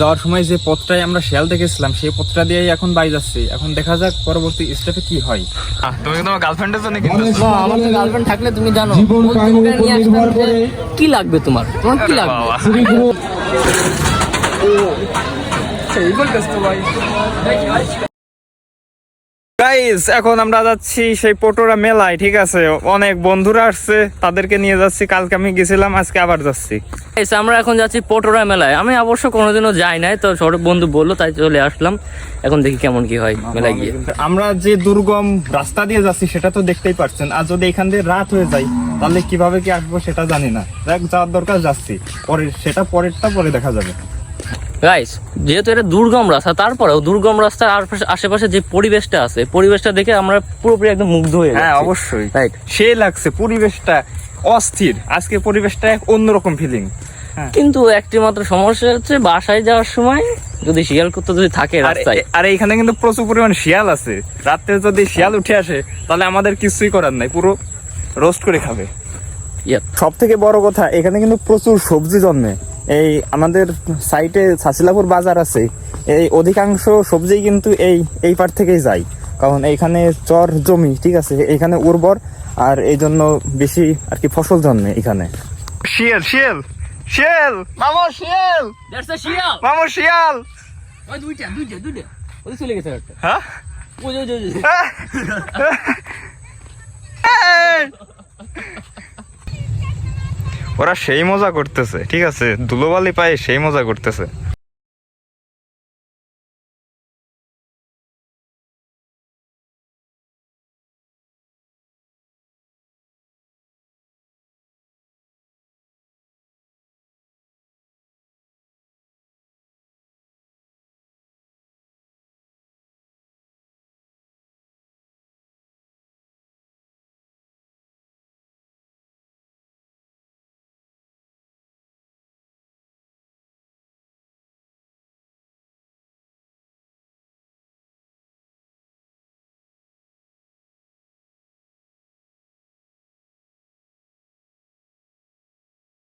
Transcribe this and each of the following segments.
যাওয়ার সময় যে পথটাই আমরা শেয়াল দেখেছিলাম সেই পথটা দিয়েই এখন বাই যাচ্ছি। এখন দেখা যাক পরবর্তী স্টেপে কি হয়। তুমি তোমার গার্লফ্রেন্ডের জন্য কি আমার তো গার্লফ্রেন্ড থাকলে তুমি জানো। কি লাগবে তোমার? তোমার কি লাগবে? গাইস এখন আমরা যাচ্ছি সেই পটোরা মেলায় ঠিক আছে? অনেক বন্ধুরা আসছে তাদেরকে নিয়ে যাচ্ছি। কালকে আমি গেছিলাম আজকে আবার যাচ্ছি। আমরা এখন যাচ্ছি পটোরা মেলায়। আমি অবশ্য কোনোদিনও যাই নাই তো সৌরভ বন্ধু বলল তাই চলে আসলাম। এখন দেখি কেমন কি হয় মেলায় গিয়ে। আমরা যে দুর্গম রাস্তা দিয়ে যাচ্ছি সেটা তো দেখতেই পারছেন। আর যদি এখান দিয়ে রাত হয়ে যায় তাহলে কীভাবে কি আসব সেটা জানি না। দেখ যাওয়ার দরকার যাচ্ছি। পরে সেটা পরেরটা পরে দেখা যাবে। গাইস যেহেতু এটা দুর্গম রাস্তা তারপরেও দুর্গম রাস্তার আশেপাশে যে পরিবেশটা আছে পরিবেশটা দেখে আমরা পুরোপুরি একদম মুগ্ধ হয়ে হ্যাঁ অবশ্যই। Right. সে লাগছে পরিবেশটা অস্থির। আজকে পরিবেশটা এক অন্যরকম ফিলিং কিন্তু একটি মাত্র সমস্যা হচ্ছে বাসায় যাওয়ার সময় যদি শিয়াল কুত্তা যদি থাকে আর রাস্তায়। আর এখানে কিন্তু প্রচুর পরিমাণ শিয়াল আছে। রাত্রে যদি শিয়াল উঠে আসে তাহলে আমাদের কিছুই করার নাই পুরো রোস্ট করে খাবে. সব থেকে বড় কথা এখানে কিন্তু প্রচুর সবজি জন্মে। এই আমাদের সাইটে ছাসিলাপুর বাজার আছে এই অধিকাংশ সবজি কিন্তু এই এই পার থেকেই যায়। কারণ এইখানে চর জমি ঠিক আছে? এখানে উর্বর আর এই জন্য বেশি আর কি ফসল জন্মে এখানে। শিয়াল শিয়াল শিয়াল! মামা শিয়াল! That's a শিয়াল মামা শিয়াল! ওই দুইটা দুইটা দুইটা। ওই চলে গেছে একটা। হ্যাঁ? ওই ওই ওই, ওই এই! ওরা সেই মজা করতেছে ঠিক আছে? ধুলোবালি পায়ে সেই মজা করতেছে।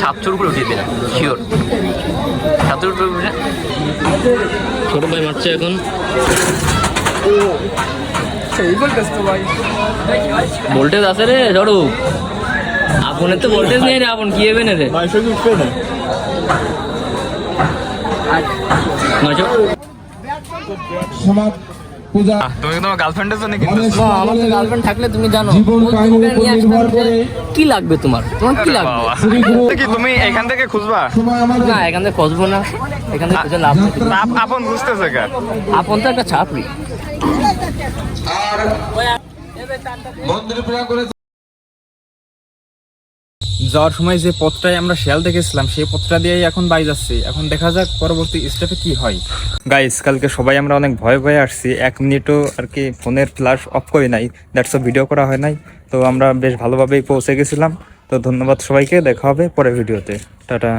ছাত্র উপরে উঠিয়ে দিলাম শিওর ছাত্র উপরে উঠে ছোট ভাই মারছে এখন। ভোল্টেজ আছে রে ঝড়ু। আপনের তো ভোল্টেজ নেই রে আপন কি হবে না রে? নয়শো সমাজ পূজা। তুমি তোমার গার্লফ্রেন্ডের আছে নাকি না, আমার তো গার্লফ্রেন্ড থাকলে তুমি জানো জীবন ও উপর নির্ভর করে। কি লাগবে তোমার? তোমার কি লাগবে? কি তুমি এখান থেকে খুঁজবা? না এখান থেকে খুঁজবো না। এখান থেকে খুঁজে লাভ নেই। আপন বুঝতেছে কা আপন তো একটা ছাত্রী মন্দির পূজা করে যাওয়ার সময় যে পথটায় আমরা শেয়াল দেখেছিলাম, সেই পথটা দিয়েই এখন বাই যাচ্ছি। এখন দেখা যাক পরবর্তী স্টেপে কি হয়। গাইস কালকে সবাই আমরা অনেক ভয় ভয়ে আসছি। এক মিনিটও আর কি ফোনের ফ্ল্যাশ অফ করি নাই। দ্যাটস ভিডিও করা হয় নাই। তো আমরা বেশ ভালোভাবেই পৌঁছে গেছিলাম। তো ধন্যবাদ সবাইকে। দেখা হবে পরের ভিডিওতে টাটা।